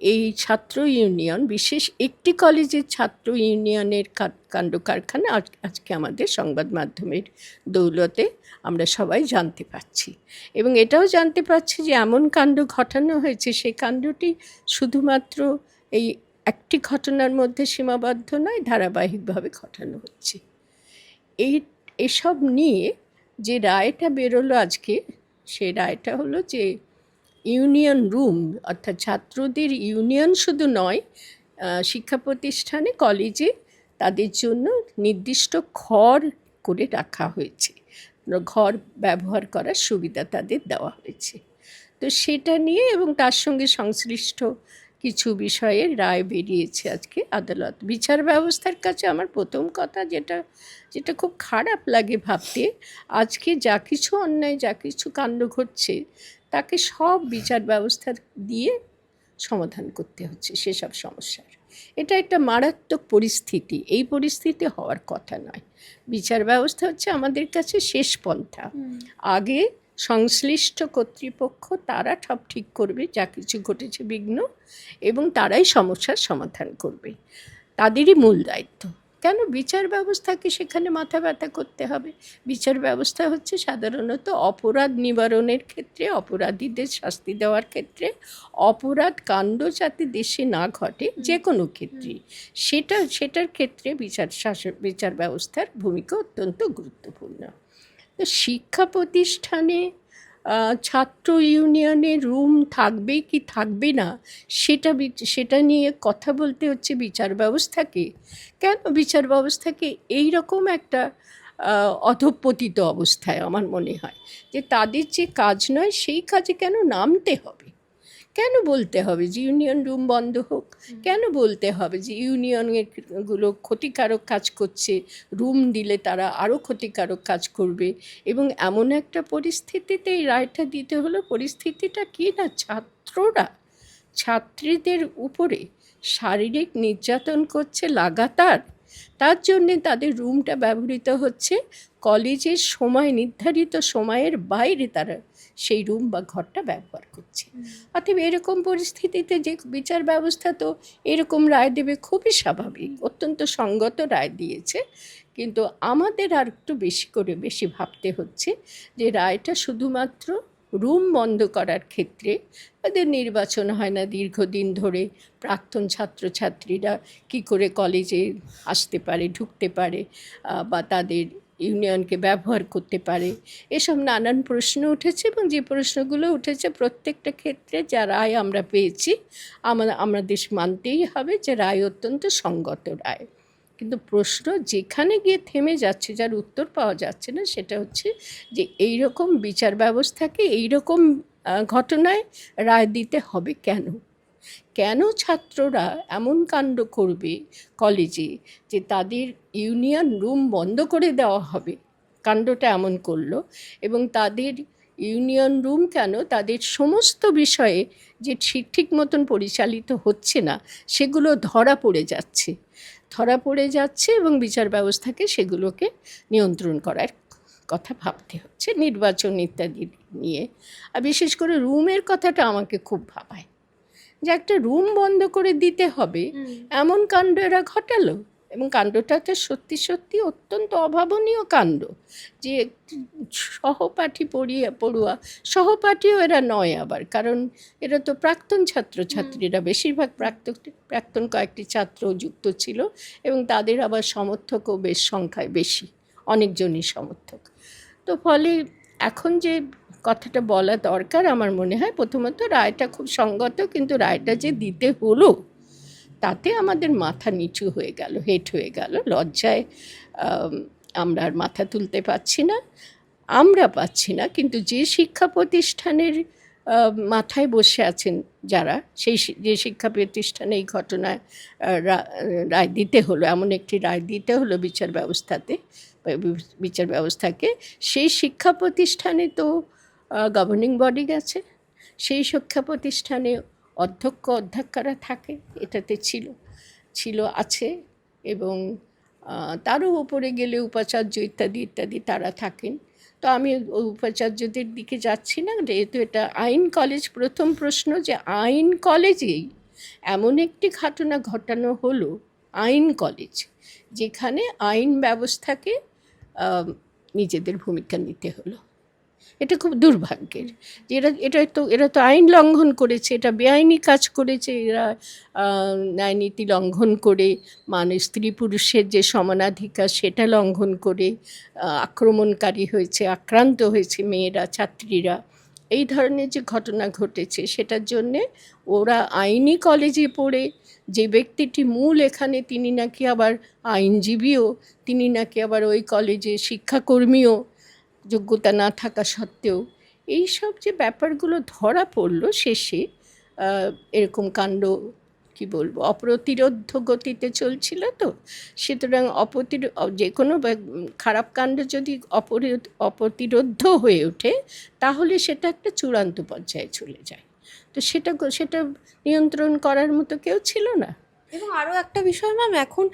এই ছাত্র ইউনিয়ন, বিশেষ একটি কলেজের ছাত্র ইউনিয়নের কাণ্ড কারখানা আজকে আমাদের সংবাদ মাধ্যমের দৌলতে আমরা সবাই জানতে পারছি। এবং এটাও জানতে পারছি যে এমন কাণ্ড ঘটানো হয়েছে, সেই কাণ্ডটি শুধুমাত্র এই একটি ঘটনার মধ্যে সীমাবদ্ধ নয়, ধারাবাহিকভাবে ঘটানো হচ্ছে। এই, এসব নিয়ে যে রায়টা বেরোলো আজকে, সে রায়টা হলো যে ইউনিয়ন রুম, অর্থাৎ ছাত্রদের ইউনিয়ন শুধু নয় শিক্ষা প্রতিষ্ঠানে, কলেজে তাদের জন্য নির্দিষ্ট ঘর করে রাখা হয়েছে। ঘর ব্যবহার করার সুবিধা তাদের দেওয়া হয়েছে। তো সেটা নিয়ে এবং তার সঙ্গে সংশ্লিষ্ট কিছু বিষয়ে রায় বেরিয়েছে আজকে আদালত। বিচার ব্যবস্থার কাছে আমার প্রথম কথা যেটা যেটা খুব খারাপ লাগে ভাবতে, আজকে যা কিছু অন্যায়, যা কিছু কাণ্ড ঘটছে তাকে সব বিচার ব্যবস্থা দিয়ে সমাধান করতে হচ্ছে সেসব সমস্যার। এটা একটা মারাত্মক পরিস্থিতি। এই পরিস্থিতি হওয়ার কথা নয়। বিচার ব্যবস্থা হচ্ছে আমাদের কাছে শেষ পন্থা। আগে সংশ্লিষ্ট কর্তৃপক্ষ তারা সব ঠিক করবে যা কিছু ঘটেছে বিঘ্ন এবং তারাই সমস্যার সমাধান করবে। তাদেরই মূল দায়িত্ব। কেন বিচার ব্যবস্থাকে সেখানে মাথা ব্যথা করতে হবে? বিচার ব্যবস্থা হচ্ছে সাধারণত অপরাধ নিবারণের ক্ষেত্রে অপরাধীদের শাস্তি দেওয়ার ক্ষেত্রে অপরাধ কাণ্ড যাতে দেশে না ঘটে যে কোনো ক্ষেত্রে। সেটা সেটার ক্ষেত্রে বিচার শাসন বিচার ব্যবস্থার ভূমিকা অত্যন্ত গুরুত্বপূর্ণ। তো শিক্ষা প্রতিষ্ঠানে ছাত্র ইউনিয়নে রুম থাকবে কি থাকবে না, সেটা সেটা নিয়ে কথা বলতে হচ্ছে বিচার ব্যবস্থাকে। কেন বিচার ব্যবস্থাকে এই রকম একটা অধপতিত অবস্থায় আমার মনে হয়, যে তাদের যে কাজ নয়, সেই কাজে কেন নামতে হবে? কেন বলতে হবে যে ইউনিয়ন রুম বন্ধ হোক? কেন বলতে হবে যে ইউনিয়নেরগুলো ক্ষতিকারক কাজ করছে? রুম দিলে তারা আরও ক্ষতিকারক কাজ করবে। এবং এমন একটা পরিস্থিতিতে এই রায়টা দিতে হলো। পরিস্থিতিটা কি না ছাত্ররা ছাত্রীদের উপরে শারীরিক নির্যাতন করছে লাগাতার। তার জন্যে তাদের রুমটা ব্যবহৃত হচ্ছে। কলেজের সময় নির্ধারিত সময়ের বাইরে তারা সেই রুম বা ঘরটা ব্যবহার করছে। অতএব এরকম পরিস্থিতিতে যে বিচার ব্যবস্থা তো এরকম রায় দেবে খুবই স্বাভাবিক অত্যন্ত সঙ্গত রায় দিয়েছে। কিন্তু আমাদের আর একটু বেশি করে বেশি ভাবতে হচ্ছে যে রায়টা শুধুমাত্র রুম বন্ধ করার ক্ষেত্রে তাদের নির্বাচন হয় না। দীর্ঘদিন ধরে প্রাক্তন ছাত্রছাত্রীরা কি করে কলেজে আসতে পারে, ঢুকতে পারে বা তাদের ইউনিয়নকে ব্যবহার করতে পারে, এসব নানান প্রশ্ন উঠেছে এবং যে প্রশ্নগুলো উঠেছে প্রত্যেকটা ক্ষেত্রে যা রায় আমরা পেয়েছি আমরা আমাদের মানতেই হবে যে রায় অত্যন্ত সঙ্গত রায়। কিন্তু প্রশ্ন যেখানে গিয়ে থেমে যাচ্ছে, যার উত্তর পাওয়া যাচ্ছে না, সেটা হচ্ছে যে এই রকম বিচার ব্যবস্থাকে এই রকম ঘটনায় রায় দিতে হবে কেন? কেন ছাত্ররা এমন কাণ্ড করবে কলেজে যে তাদের ইউনিয়ন রুম বন্ধ করে দেওয়া হবে? কাণ্ডটা এমন করল এবং তাদের ইউনিয়ন রুম কেন তাদের সমস্ত বিষয়ে যে ঠিক ঠিক মতন পরিচালিত হচ্ছে না, সেগুলো ধরা পড়ে যাচ্ছে। ধরা পড়ে যাচ্ছে এবং বিচার ব্যবস্থাকে সেগুলোকে নিয়ন্ত্রণ করার কথা ভাবতে হচ্ছে নির্বাচন ইত্যাদি নিয়ে। আর বিশেষ করে রুমের কথাটা আমাকে খুব ভাবায় যে একটা রুম বন্ধ করে দিতে হবে। এমন কাণ্ড এরা ঘটালো এবং কাণ্ডটা সত্যি সত্যি অত্যন্ত অভাবনীয় কাণ্ড যে সহপাঠী পড়িয়া, পড়ুয়া, সহপাঠীও এরা নয় আবার। কারণ এরা তো প্রাক্তন ছাত্রছাত্রীরা, বেশিরভাগ প্রাক্তন প্রাক্তন কয়েকটি ছাত্র যুক্ত ছিল এবং তাদের আবার সমর্থকও বেশ সংখ্যায় বেশি, অনেকজনই সমর্থক। তো ফলে এখন যে কথাটা বলা দরকার, আমার মনে হয় প্রথমত রায়টা খুব সঙ্গত, কিন্তু রায়টা যে দিতে হলো তাতে আমাদের মাথা নিচু হয়ে গেল, হেট হয়ে গেল। লজ্জায় আমরা আর মাথা তুলতে পারছি না, আমরা পাচ্ছি না। কিন্তু যে শিক্ষা প্রতিষ্ঠানের মাথায় বসে আছেন যারা, সেই যে শিক্ষা প্রতিষ্ঠানে এই ঘটনায় রায় দিতে হলো, এমন একটি রায় দিতে হলো বিচার ব্যবস্থাতে বিচার ব্যবস্থাকে, সেই শিক্ষা প্রতিষ্ঠানে তো গভর্নিং বডি গেছে। সেই শিক্ষা প্রতিষ্ঠানে অধ্যক্ষ, অধ্যক্ষরা থাকে, এটাতে ছিল ছিল, আছে এবং তারও উপরে গেলে উপাচার্য ইত্যাদি ইত্যাদি তারা থাকেন। তো আমি উপাচার্যদের দিকে যাচ্ছি না, যেহেতু এটা আইন কলেজ, প্রথম প্রশ্ন যে আইন কলেজেই এমন একটি ঘটনা ঘটানো হলো, আইন কলেজ, যেখানে আইন ব্যবস্থাকে নিজেদের ভূমিকা নিতে হলো। এটা খুব দুর্ভাগ্যের যে এরা, এটা তো, এরা তো আইন লঙ্ঘন করেছে, এটা বেআইনি কাজ করেছে, এরা ন্যায়নীতি লঙ্ঘন করে মানে স্ত্রী পুরুষের যে সমানাধিকার সেটা লঙ্ঘন করে আক্রমণকারী হয়েছে, আক্রান্ত হয়েছে মেয়েরা, ছাত্রীরা। এই ধরনের যে ঘটনা ঘটেছে, সেটার জন্যে ওরা আইনি কলেজে পড়ে, যে ব্যক্তিটি মূল এখানে তিনি নাকি আবার আইনজীবীও, তিনি নাকি আবার ওই কলেজে শিক্ষাকর্মীও যোগ্যতা না থাকা সত্ত্বেও এই সব যে ব্যাপারগুলো ধরা পড়ল শেষে এরকম কাণ্ড, কি বলব, অপ্রতিরোধ্য গতিতে চলছিল তো। সুতরাং অপতির, যে কোনো খারাপ কাণ্ড যদি অপরিরোধ অপ্রতিরোধ্য হয়ে ওঠে, তাহলে সেটা একটা চূড়ান্ত পর্যায়ে চলে যায়। তো সেটা সেটা নিয়ন্ত্রণ করার মতো কেউ ছিল না? এবং আরও একটা বিষয় ম্যাম এখন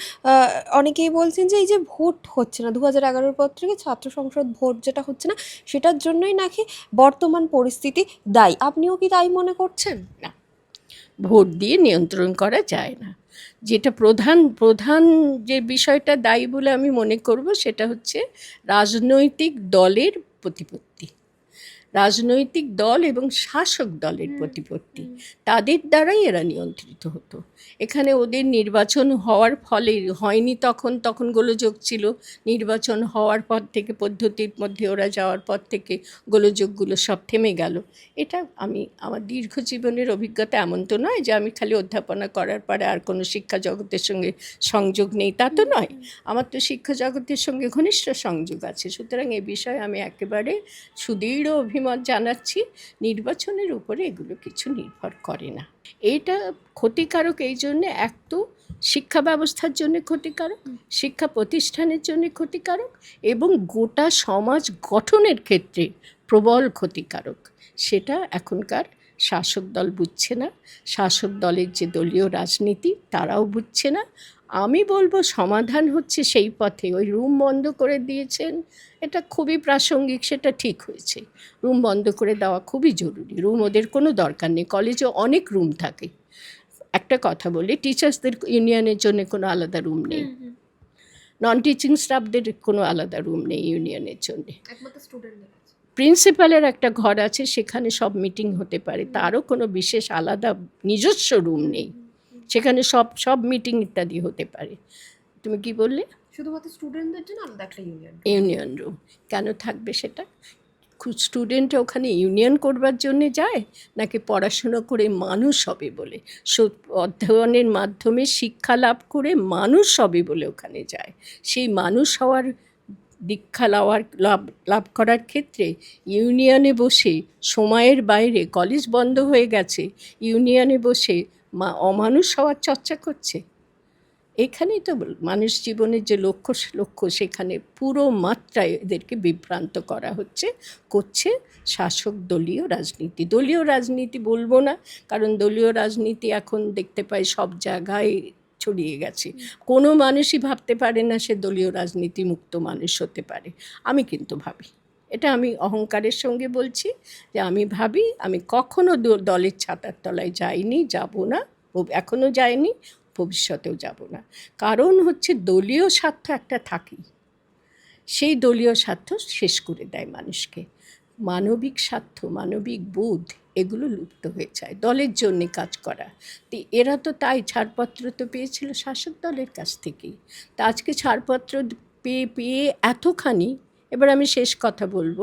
অনেকেই বলছেন যে এই যে ভোট হচ্ছে না দু হাজার এগারোর পর থেকে ছাত্র সংসদ ভোট যেটা হচ্ছে না, সেটার জন্যই নাকি বর্তমান পরিস্থিতি দায়ী। আপনিও কি তাই মনে করছেন? না, ভোট দিয়ে নিয়ন্ত্রণ করা যায় না। যেটা প্রধান প্রধান যে বিষয়টা দায়ী বলে আমি মনে করব, সেটা হচ্ছে রাজনৈতিক দলের প্রতিপত্তি। রাজনৈতিক দল এবং শাসক দলের প্রতিপত্তি। তাদের দ্বারাই এরা নিয়ন্ত্রিত হতো। এখানে ওদের নির্বাচন হওয়ার ফলে হয়নি তখন তখন গোলযোগ ছিল। নির্বাচন হওয়ার পর থেকে পদ্ধতির মধ্যে ওরা যাওয়ার পর থেকে গোলযোগগুলো সব থেমে গেল। এটা আমি আমার দীর্ঘ জীবনের অভিজ্ঞতা এমন তো নয় যে আমি খালি অধ্যাপনা করার পরে আর কোনো শিক্ষা জগতের সঙ্গে সংযোগ নেই। তা তো নয়। আমার তো শিক্ষা জগতের সঙ্গে ঘনিষ্ঠ সংযোগ আছে। সুতরাং এ বিষয়ে আমি একেবারে সুদৃঢ় অভিমত জানাচ্ছি নির্বাচনের উপরে এগুলো কিছু নির্ভর করে না। এটা ক্ষতিকারক এই জন্যে এক তো শিক্ষা ব্যবস্থার জন্য ক্ষতিকারক শিক্ষা প্রতিষ্ঠানের জন্য ক্ষতিকারক এবং গোটা সমাজ গঠনের ক্ষেত্রে প্রবল ক্ষতিকারক। সেটা এখনকার শাসক দল বুঝছে না। শাসক দলের যে দলীয় রাজনীতি তারাও বুঝছে না। আমি বলব সমাধান হচ্ছে সেই পথে। ওই রুম বন্ধ করে দিয়েছেন এটা খুবই প্রাসঙ্গিক সেটা ঠিক হয়েছে। রুম বন্ধ করে দেওয়া খুবই জরুরি। রুম ওদের কোনো দরকার নেই। কলেজে অনেক রুম থাকে। একটা কথা বলি টিচার্সদের ইউনিয়নের জন্য কোনো আলাদা রুম নেই। নন টিচিং স্টাফদের কোনো আলাদা রুম নেই ইউনিয়নের জন্য। প্রিন্সিপালের একটা ঘর আছে সেখানে সব মিটিং হতে পারে। তারও কোনো বিশেষ আলাদা নিজস্ব রুম নেই। সেখানে সব সব মিটিং ইত্যাদি হতে পারে। তুমি কি বললে? শুধুমাত্র স্টুডেন্টদের জন্য আলাদা একটা ইউনিয়ন ইউনিয়ন রুম কেন থাকবে সেটা? খুব স্টুডেন্ট ওখানে ইউনিয়ন করবার জন্যে যায় নাকি পড়াশুনো করে মানুষ হবে বলে? অধ্যয়নের মাধ্যমে শিক্ষা লাভ করে মানুষ হবে বলে ওখানে যায়। সেই মানুষ হওয়ার দীক্ষা লাওয়ার, লাভ লাভ করার ক্ষেত্রে ইউনিয়নে বসে সময়ের বাইরে কলেজ বন্ধ হয়ে গেছে, ইউনিয়নে বসে মা, অমানুষ হওয়ার চর্চা করছে। এখানেই তো মানুষ জীবনের যে লক্ষ্য লক্ষ্য সেখানে পুরো মাত্রায় এদেরকে বিভ্রান্ত করা হচ্ছে, করছে শাসক দলীয় রাজনীতি। দলীয় রাজনীতি বলব না, কারণ দলীয় রাজনীতি এখন দেখতে পাই সব জায়গায় ছড়িয়ে গেছে। কোনো মানুষই ভাবতে পারে না সে দলীয় রাজনীতি মুক্ত মানুষ হতে পারে। আমি কিন্তু ভাবি। এটা আমি অহংকারের সঙ্গে বলছি যে আমি ভাবি আমি কখনো দ- দলের ছাতার তলায় যাইনি যাব না ও- এখনও যাইনি ভবিষ্যতেও যাব না। কারণ হচ্ছে দলীয় স্বার্থ একটা থাকেই। সেই দলীয় স্বার্থ শেষ করে দেয় মানুষকে। মানবিক স্বার্থ মানবিক বোধ এগুলো লুপ্ত হয়ে যায় দলের জন্যে কাজ করা। তো এরা তো তাই ছাড়পত্র তো পেয়েছিল শাসক দলের কাছ থেকেই। তা আজকে ছাড়পত্র পেয়ে পেয়ে এতখানি এবার আমি শেষ কথা বলব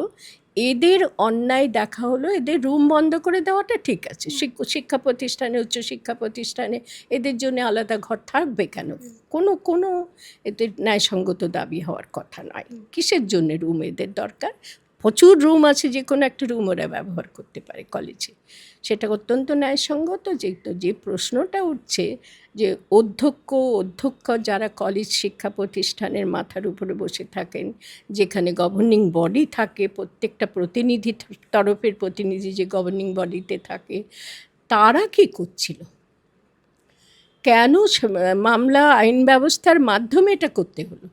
এদের অন্যায় দেখা হলো এদের রুম বন্ধ করে দেওয়াটা ঠিক আছে। শিক্ষা প্রতিষ্ঠানে উচ্চশিক্ষা প্রতিষ্ঠানে এদের জন্য আলাদা ঘর থাকবে কেন? কোনো কোনো এদের ন্যায়সঙ্গত দাবি হওয়ার কথা নয়। কিসের জন্য রুম এদের দরকার? প্রচুর রুম আছে যে কোনো একটা রুম ওরা ব্যবহার করতে পারে কলেজে সেটা অত্যন্ত ন্যায়সঙ্গত যে যে প্রশ্নটা উঠছে যে, অধ্যক্ষ অধ্যক্ষ যারা কলেজ শিক্ষা প্রতিষ্ঠানের মাথার উপরে বসে থাকেন, যেখানে গভর্নিং বডি থাকে, প্রত্যেকটা প্রতিনিধি তরফের প্রতিনিধি যে গভর্নিং বডিতে থাকে, তারা কি করছিল? কেন মামলা, আইন ব্যবস্থার মাধ্যমে এটা করতে হলো?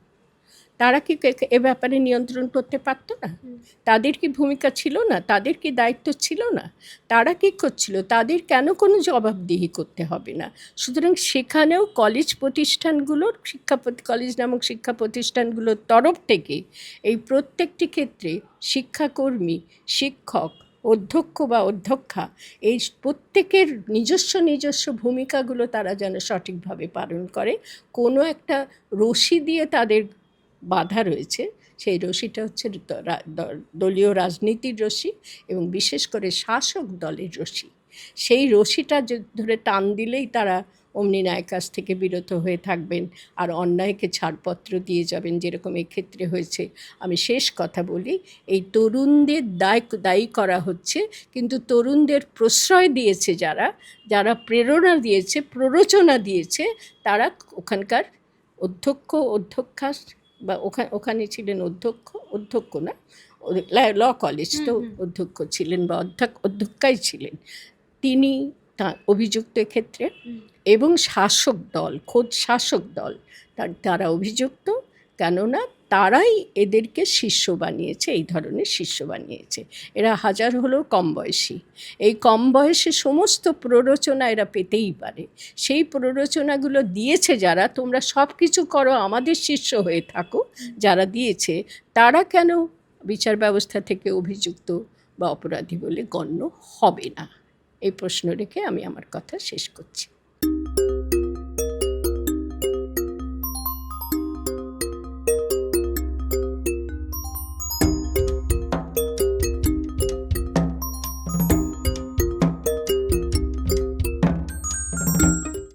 তারা কি এ ব্যাপারে নিয়ন্ত্রণ করতে পারতো না? তাদের কি ভূমিকা ছিল না? তাদের কি দায়িত্ব ছিল না? তারা কি করছিল? তাদের কেন কোনো জবাবদিহি করতে হবে না? সুতরাং সেখানেও কলেজ প্রতিষ্ঠানগুলোর শিক্ষা প্রতি- কলেজ নামক শিক্ষা প্রতিষ্ঠানগুলোর তরফ থেকে এই প্রত্যেকটি ক্ষেত্রে শিক্ষাকর্মী শিক্ষক অধ্যক্ষ বা অধ্যক্ষা এই প্রত্যেকের নিজস্ব নিজস্ব ভূমিকাগুলো তারা যেন সঠিকভাবে পালন করে। কোনো একটা রশি দিয়ে তাদের বাধা রয়েছে, সেই রশিটা হচ্ছে দলীয় রাজনীতির রশি এবং বিশেষ করে শাসক দলের রশি। সেই রশিটা ধরে টান দিলেই তারা অমনি ন্যায় কাজ থেকে বিরত হয়ে থাকবেন আর অন্যায়কে ছাড়পত্র দিয়ে যাবেন যেরকম ক্ষেত্রে হয়েছে। আমি শেষ কথা বলি, এই তরুণদের দায়, দায়ী করা হচ্ছে, কিন্তু তরুণদের প্রশ্রয় দিয়েছে যারা যারা প্রেরণা দিয়েছে, প্ররোচনা দিয়েছে, তারা ওখানকার অধ্যক্ষ অধ্যক্ষা বা ওখানে ওখানে ছিলেন অধ্যক্ষ অধ্যক্ষ না ল কলেজ তো অধ্যক্ষ ছিলেন বা অধ্যক্ষ অধ্যক্ষাই ছিলেন। তিনি তা অভিযুক্ত ক্ষেত্রে এবং শাসক দল খোদ শাসক দল তার তারা অভিযুক্ত। কেননা তারাই এদেরকে শিষ্য বানিয়েছে, এই ধরনের শিষ্য বানিয়েছে। এরা হাজার হলেও কম বয়সী। এই কম বয়সে সমস্ত প্ররোচনা এরা পেতেই পারে। সেই প্ররোচনাগুলো দিয়েছে যারা, তোমরা সব কিছু করো, আমাদের শিষ্য হয়ে থাকো, যারা দিয়েছে, তারা কেন বিচার ব্যবস্থা থেকে অভিযুক্ত বা অপরাধী বলে গণ্য হবে না? এই প্রশ্ন রেখে আমি আমার কথা শেষ করছি।